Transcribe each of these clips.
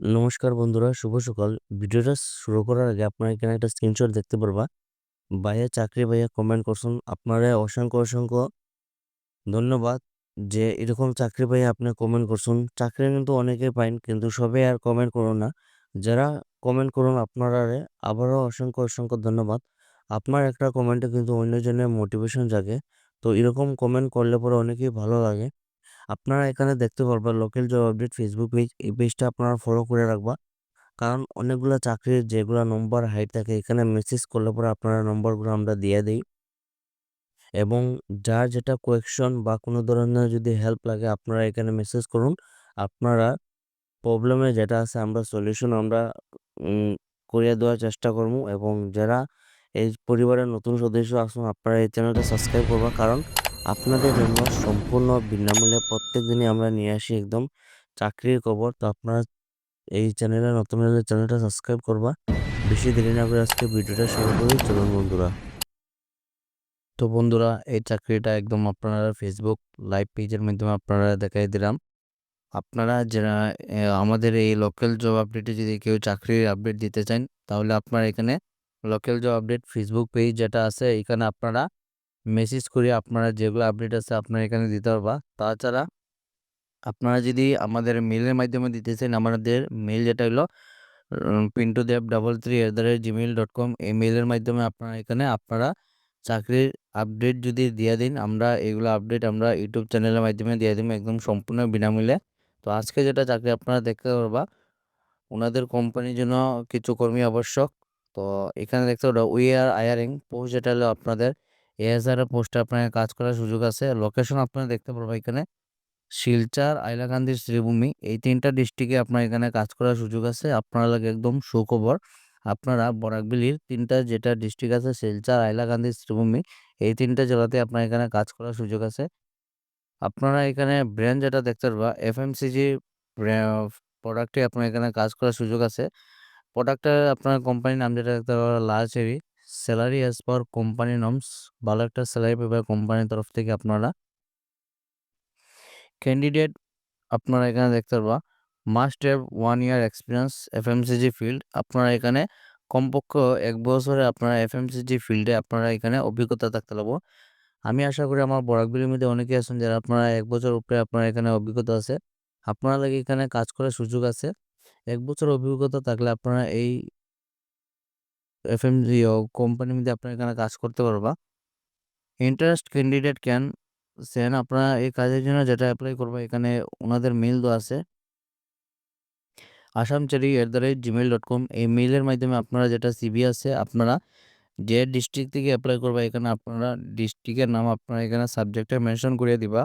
নমস্কার বন্ধুরা, শুভ সকাল। ভিডিওটা শুরু করার আগে আপনারা এখানে একটা স্ক্রিনশট দেখতে পারবা। ভাইয়া চাকরি ভাইয়া কমেন্ট করছেন। আপনারা অসংখ্য, অসংখ্য ধন্যবাদ যে এরকম চাকরি ভাইয়া আপনি কমেন্ট করছেন। চাকরি কিন্তু অনেকে পাইন কিন্তু সবাই আর কমেন্ট করুন না। যারা কমেন্ট করুন আপনারারে আবারও অসংখ্য, অসংখ্য ধন্যবাদ। আপনার একটা কমেন্টে কিন্তু অন্যজনের মোটিভেশন জাগে। তো এরকম কমেন্ট করলে পরে অনেকেই ভালো লাগে। আপনারা এখানে দেখতে পারবেন local job update Facebook page. এই পেজটা আপনারা ফলো করে রাখবা। কারণ অনেকগুলা চাকরির যেগুলা নম্বর হাইট থাকে, এখানে মেসেজ করলে পরে আপনারা নম্বরগুলো আমরা দিয়ে দিই এবং যার যেটা কোয়েকশন বা কোনো ধরনের যদি হেল্প লাগে, আপনারা এখানে মেসেজ করুন। আপনারা প্রবলেমে যেটা আছে, আমরা সলিউশন আমরা করিয়া দেওয়ার চেষ্টা করব এবং যারা এই পরিবারের নতুন সদস্য আসুন আপনারা এই চ্যানেলটা সাবস্ক্রাইব করবা। কারণ আপনাদের জন্য সম্পূর্ণ বিনামূল্যে প্রত্যেকদিনই আমরা নিয়ে আসি একদম চাকরির খবর। তো আপনারা এই চ্যানেলে, নতুন হলে চ্যানেলটা সাবস্ক্রাইব করবা। বেশি দেরি না করে আজকে ভিডিওটা শুরু করি, চলুন বন্ধুরা। তো বন্ধুরা, এই চাকরিটা একদম আপনারা ফেসবুক লাইভ পেজের মাধ্যমে আপনারা দেখাই দিলাম। আপনারা যারা আমাদের এই লোকাল জব আপডেটে যদি কেউ চাকরির আপডেট দিতে চান, তাহলে আপনারা এখানে local job update Facebook page যেটা আছে, এখানে আপনারা মেসেজ করে আপনারা যেগুলো আপডেট আছে আপনারা এখানে দিতে পারবা। তাছাড়া আপনারা যদি আমাদের মেলের মাধ্যমে দিতে চান, আমাদের মেল যেটা হলো Pintu Deb double three at the rate Gmail dot com এই মেলের মাধ্যমে আপনারা এখানে আপনারা চাকরির আপডেট যদি দিয়ে দিন, আমরা এগুলো আপডেট আমরা ইউটিউব চ্যানেলের মাধ্যমে দিয়ে দিব একদম সম্পূর্ণ বিনামূল্যে। তো আজকে যেটা চাকরি আপনারা দেখতে পারবা, ওনাদের কোম্পানির জন্য কিছু কর্মী আবশ্যক। তো এখানে দেখতে পারবা উই আর আয়ারিং পোস্ট যেটা হলো আপনাদের এএসআর পোস্টে আপনার কাজ করার সুযোগ আছে। লোকেশন আপনারা দেখতে পারবেন এখানে শিলচর, আইলাকান্দি শ্রীভূমি এই তিনটা ডিস্ট্রিক্টে আপনার এখানে কাজ করার সুযোগ আছে। আপনার লাগে একদম সুখবর। আপনারা বরাকবিলির তিনটা যেটা ডিস্ট্রিক্ট আছে শিলচর, আইলাকান্দি শ্রীভূমি এই তিনটা জেলাতে আপনার এখানে কাজ করার সুযোগ আছে। আপনারা এখানে ব্র্যান্ড যেটা দেখতে পারবা এফএমসিজি প্রোডাক্টে আপনার এখানে কাজ করার সুযোগ আছে। প্রোডাক্টটা আপনার কোম্পানির নাম যেটা দেখতে পারবা Lal Cherry. Salary as per company norms ভালো একটা স্যালারি পেপার কোম্পানির তরফ থেকে আপনারা। ক্যান্ডিডেট আপনারা এখানে দেখতে পারবা must have 1 year experience FMCG field আপনারা এখানে কমপক্ষে ১ বছরের আপনারা এফএমসিজি ফিল্ডে আপনারা এখানে অভিজ্ঞতা থাকতে লাগবো। আমি আশা করি আমার বরাকভেলির মধ্যে অনেকেই আছেন যারা আপনারা এক বছর উপরে আপনার এখানে অভিজ্ঞতা আছে। আপনারা লাগি এখানে কাজ করার সুযোগ আছে। এক বছর অভিজ্ঞতা থাকলে আপনারা এই এফএমজি ও কোম্পানির মধ্যে আপনারা এখানে কাজ করতে পারবা। ইন্টারেস্ট ক্যান্ডিডেট ক্যান সেন আপনারা এই কাজের জন্য যেটা অ্যাপ্লাই করবা, এখানে ওনাদের মেইল দেওয়া আছে। আসামচারি at the rate Gmail dot com এই মেইলের মাধ্যমে আপনারা যেটা সিভি আছে, আপনারা যে ডিস্ট্রিক্ট থেকে অ্যাপ্লাই করবা, এখানে আপনারা ডিস্ট্রিক্টের নাম আপনারা এখানে সাবজেক্টে মেনশন করিয়ে দিবা।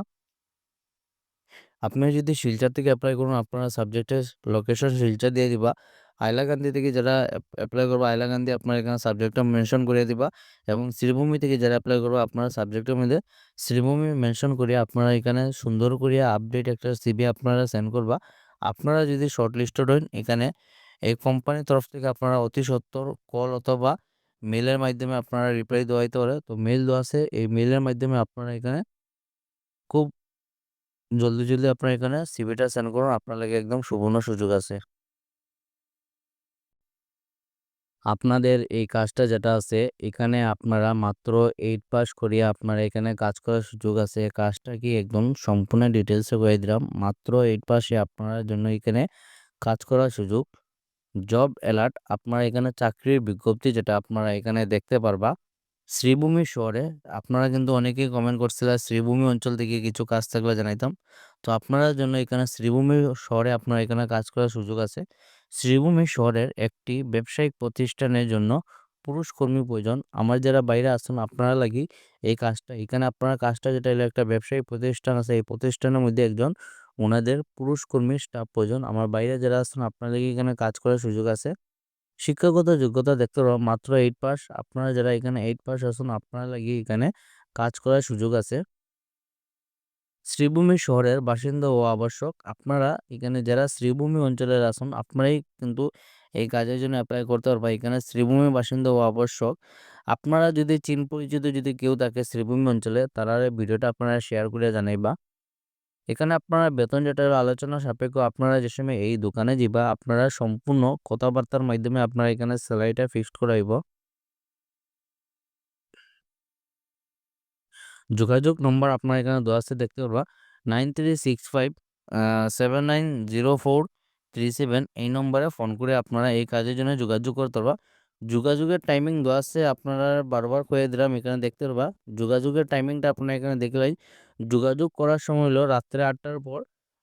আপনি যদি শিলচর থেকে অ্যাপ্লাই করুন, আপনারা সাবজেক্টের লোকেশন শিলচর দিয়ে দিবা। হাইলাকান্দি থেকে যারা এপ এপ্লাই করবা হাইলাকান্দি আপনারা এখানে সাবজেক্টটা মেনশন করিয়ে দিবা এবং শ্রীভূমি থেকে যারা এপ্লাই করবা আপনার সাবজেক্টের মধ্যে শ্রীভূমি মেনশন করিয়া আপনারা এখানে সুন্দর করিয়া আপডেট একটা সিভি আপনারা সেন্ড করবা। আপনারা যদি শর্ট শর্টলিস্টেড হন এখানে এই কোম্পানির তরফ থেকে আপনারা অতি সত্বর কল অথবা মেইলের মাধ্যমে আপনারা রিপ্লাই দেওয়া হইতে পারে। তো মেইল দেওয়া আছে এই মেলের মাধ্যমে আপনারা এখানে খুব জলদি, জলদি আপনারা এখানে সিভিটা সেন্ড করুন। আপনার লাগি একদম সুবর্ণ সুযোগ আছে। আপনাদের এই কাজটা যেটা আছে, এখানে আপনারা মাত্র এইট পাস করিয়া আপনারা এখানে কাজ করার সুযোগ আছে। কাজটা কি একদম সম্পূর্ণ ডিটেলসে করে দিলাম। মাত্র এইট পাসে আপনার জন্য এখানে কাজ করার সুযোগ। জব অ্যালার্ট আপনারা এখানে চাকরির বিজ্ঞপ্তি যেটা আপনারা এখানে দেখতে পারবা। শ্রীভূমি শহরে, আপনারা কিন্তু অনেকেই কমেন্ট করছিলেন শ্রীভূমি অঞ্চল থেকে কিছু কাজ থাকলে জানাইতাম। তো আপনাদের জন্য এখানে শ্রীভূমি শহরে আপনারা এখানে কাজ করার সুযোগ আছে। শ্রীভূমি শহরের একটি ব্যবসায়িক প্রতিষ্ঠানের জন্য পুরুষ কর্মী প্রয়োজন। আমার যারা বাইরে আছেন, আপনারা লাগি এই কাজটা এখানে আপনারা কাজটা যেটা হলো, একটা ব্যবসায়িক প্রতিষ্ঠান আছে এই প্রতিষ্ঠানের মধ্যে একজন ওনাদের পুরুষ কর্মী স্টাফ প্রয়োজন। আমার বাইরে যারা আছেন, আপনার লাগি এখানে কাজ করার সুযোগ আছে। শিক্ষাগত যোগ্যতা দেখতে পারবা মাত্র এইট পাস আপনারা যারা এখানে এইট পাস আছেন, আপনারা লাগি এখানে কাজ করার সুযোগ আছে। শ্রীভূমি শহরের বাসিন্দা হওয়া আবশ্যক। আপনারা এখানে যারা শ্রীভূমি অঞ্চলের আসুন আপনারাই কিন্তু এই কাজের জন্য অ্যাপ্লাই করতে পারবা। এখানে শ্রীভূমি বাসিন্দা হওয়া আবশ্যক। আপনারা যদি চিন পরিচিত যদি কেউ থাকে শ্রীভূমি অঞ্চলে তারারে ভিডিওটা আপনারা শেয়ার কইরা জানাইবা। এখানে আপনারা বেতন যেটা আলোচনা সাপেক্ষ আপনারা যে সময় এই দোকানে যাবা আপনারা সম্পূর্ণ কথাবার্তার মাধ্যমে আপনারা এখানে স্যালারিটা ফিক্সড করাইব যোগাযোগ নম্বর আপনার এখানে দেওয়া আছে, দেখতে পারবা। Nine three six five seven nine zero four three seven এই নম্বরে ফোন করে আপনারা এই কাজের জন্য যোগাযোগ করতে পারবা। যোগাযোগের টাইমিং দেওয়া আছে, আপনারা বারবার কয়ে দিলাম, এখানে দেখতে পারবা। যোগাযোগের টাইমিংটা আপনারা এখানে দেখলেন যোগাযোগ করার সময় হলো রাত্রে আটটার পর,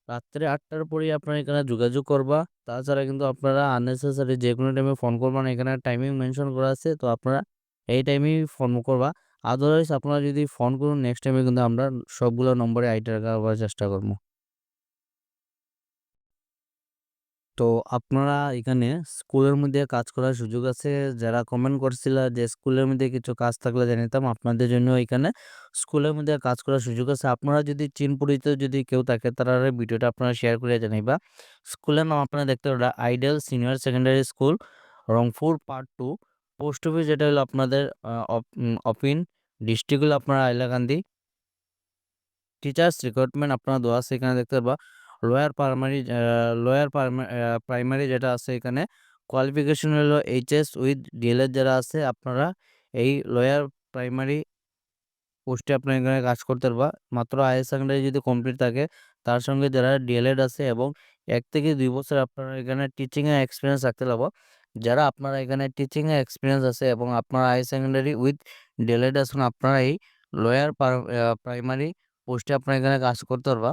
রাত্রে আটটার পরেই আপনারা এখানে যোগাযোগ করবা। তাছাড়া কিন্তু আপনারা আননেসেসারি যে কোনো টাইমে ফোন করবেন এখানে টাইমিং মেনশন করা আছে, তো আপনারা এই টাইমেই ফোন করবা। আদারওয়াইজ আপনারা যদি ফোন করুন নেক্সট টাইমে কিন্তু আমরা সবগুলো নম্বরে আইটা করার চেষ্টা করব। তো আপনারা এখানে স্কুলের মধ্যে কাজ করার সুযোগ আছে। যারা কমেন্ট করছিল যে স্কুলের মধ্যে কিছু কাজ থাকলে জানিতাম, আপনাদের জন্য এখানে স্কুলের মধ্যে কাজ করার সুযোগ আছে। আপনারা যদি চীন পরিচিত যদি কেউ থাকে, তারা ভিডিওটা আপনারা শেয়ার করে জানাইবা। স্কুলের নাম আপনারা দেখতে পারেন ideal senior secondary school Rangpur part two post office যেটা হলো আপনাদের অপিন ডিস্ট্রিক্ট হলো আপনারা আইলাকান্দি টিচার্স রিক্রুটমেন্ট আপনারা দেওয়া আছে এখানে দেখতে পারবা। লোয়ার প্রাইমারি লোয়ার প্রাইমারি যেটা আছে এখানে কোয়ালিফিকেশন হলো এইচএস উইথ ডিএলএড যারা আছে আপনারা এই লোয়ার প্রাইমারি পোস্টে আপনার এখানে কাজ করতে পারবা। মাত্র হায়ার সেকেন্ডারি যদি কমপ্লিট থাকে তার সঙ্গে যারা ডিএলএড আছে এবং এক থেকে দুই বছর আপনারা এখানে টিচিংয়ের এক্সপিরিয়েন্স রাখতে পারব। যারা আপনারা এখানে টিচিংয়ের এক্সপিরিয়েন্স আছে এবং আপনারা হাই সেকেন্ডারি উইথ ডিএলএড আছেন, আপনারা এই লোয়ার প্রাইমারি পোস্টে আপনার এখানে কাজ করতে পারবা।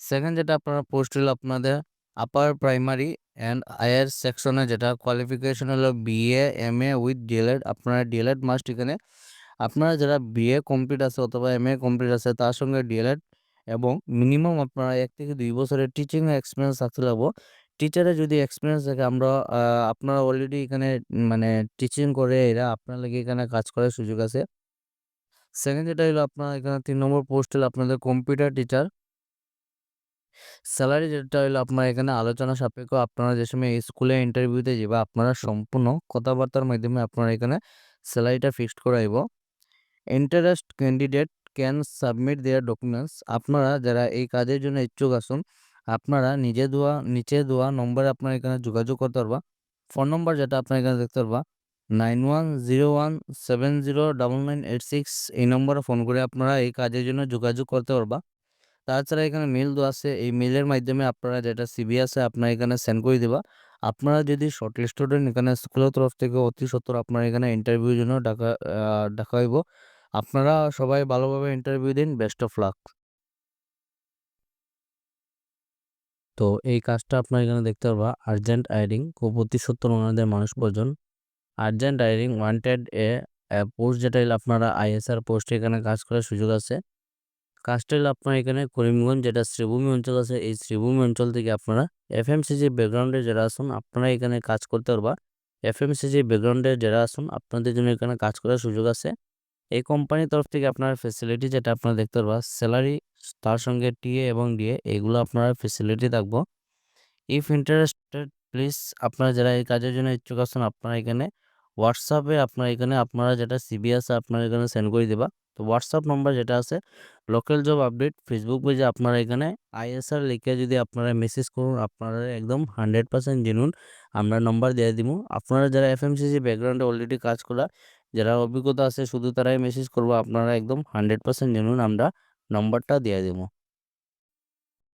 সেকেন্ড যেটা আপনারা পোস্ট হলো আপনাদের আপার প্রাইমারি অ্যান্ড হায়ার সেকশনে যেটা কোয়ালিফিকেশন হলো BA M A with DElEd আপনারা ডিএলএড মাস্ট এখানে, আপনারা যারা বিএ কমপ্লিট আছে অথবা এম এ কমপ্লিট আছে, তার সঙ্গে ডিএলএড এবং মিনিমাম আপনারা এক থেকে দুই বছরের টিচিং এক্সপিরিয়েন্স থাকতে লাগবো। টিচারে যদি এক্সপিরিয়েন্স থাকে, আমরা আপনারা অলরেডি এখানে মানে টিচিং করে এরা আপনার লাগে এখানে কাজ করার সুযোগ আছে। সেকেন্ড যেটা হলো, আপনার এখানে তিন নম্বর পোস্ট হলো আপনাদের কম্পিউটার টিচার স্যালারি যেটা হলো, আপনার এখানে আলোচনা সাপেক্ষ আপনারা যে সময় স্কুলে ইন্টারভিউতে যাবে, আপনারা সম্পূর্ণ কথাবার্তার মাধ্যমে আপনারা এখানে স্যালারিটা fixed করাইব interest candidate can submit their documents আপনারা যারা এই কাজের জন্য ইচ্ছুক আসুন আপনারা নিজে দেওয়া, নিচে দেওয়া নম্বরে আপনারা এখানে যোগাযোগ করতে পারবা। ফোন নম্বর যেটা আপনার এখানে দেখতে পারবা nine one zero one seven zero double nine eight six এই নম্বরে ফোন করে আপনারা এই কাজের জন্য যোগাযোগ করতে পারবা। তাছাড়া এখানে মেল দেওয়া আছে, এই মেলের মাধ্যমে আপনারা যেটা সিবি আছে আপনারা এখানে সেন্ড করে দিবা। আপনারা যদি শর্ট স্টুডেন্ট এখানে স্কুলের তরফ থেকে অতি সত্তর আপনারা এখানে ইন্টারভিউর জন্য ডাকা ডাকা হইব। আপনারা সবাই ভালোভাবে ইন্টারভিউ দিন বেস্ট অফ লাক তো এই কাজটা আপনার এখানে দেখতে পারবা। আর্জেন্ট খুব অতি সত্তর ওনাদের মানুষ প্রয়োজন। Urgent hiring wanted a post যেটা আপনারা আইএসআর পোস্টে এখানে কাজ করার সুযোগ আছে। কাজটা হলো আপনার এখানে করিমগঞ্জ যেটা শ্রীভূমি অঞ্চল আছে, এই শ্রীভূমি অঞ্চল থেকে আপনারা এফএমসিজি ব্যাকগ্রাউন্ডে যারা আসুন আপনারা এখানে কাজ করতে পারবা। এফএমসিজি ব্যাকগ্রাউন্ডে যারা আসুন আপনাদের জন্য এখানে কাজ করার সুযোগ আছে। এই কোম্পানির তরফ থেকে আপনার ফেসিলিটি যেটা আপনারা দেখতে পারবা স্যালারি তার সঙ্গে টিএ এবং ডিএ এগুলো আপনারা ফেসিলিটি থাকব। ইফ ইন্টারেস্টেড প্লিজ আপনারা যারা এই কাজের জন্য ইচ্ছুক আছেন, আপনারা এখানে হোয়াটসঅ্যাপে আপনার এখানে আপনারা যেটা সিবি আছে আপনারা এখানে সেন্ড করে দেবা। তো হোয়াটসঅ্যাপ নম্বর যেটা আছে লোকাল জব আপডেট ফেসবুক পেজে আপনারা এখানে আইএসআর লিখে যদি আপনারা মেসেজ করুন, আপনারা একদম হান্ড্রেড পার্সেন্ট জেনুন আমরা নম্বর দিয়ে দিব। আপনারা যারা এফএমসিসি ব্যাকগ্রাউন্ডে অলরেডি কাজ করা, যারা অভিজ্ঞতা আছে, শুধু তারাই মেসেজ করব, আপনারা একদম হান্ড্রেড পার্সেন্ট জেনুন আমরা নম্বরটা দিয়ে দেবো।